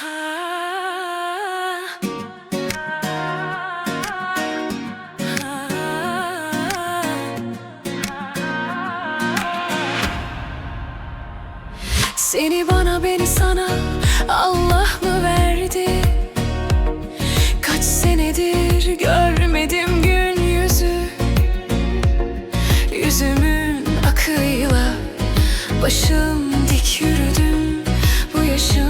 Seni bana beni sana Allah mı verdi? Kaç senedir görmedim gün yüzü Yüzümün akıyla başım dik yürüdüm Bu yaşım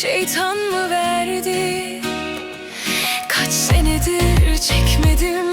Şeytan mı verdi? Kaç senedir çekmedim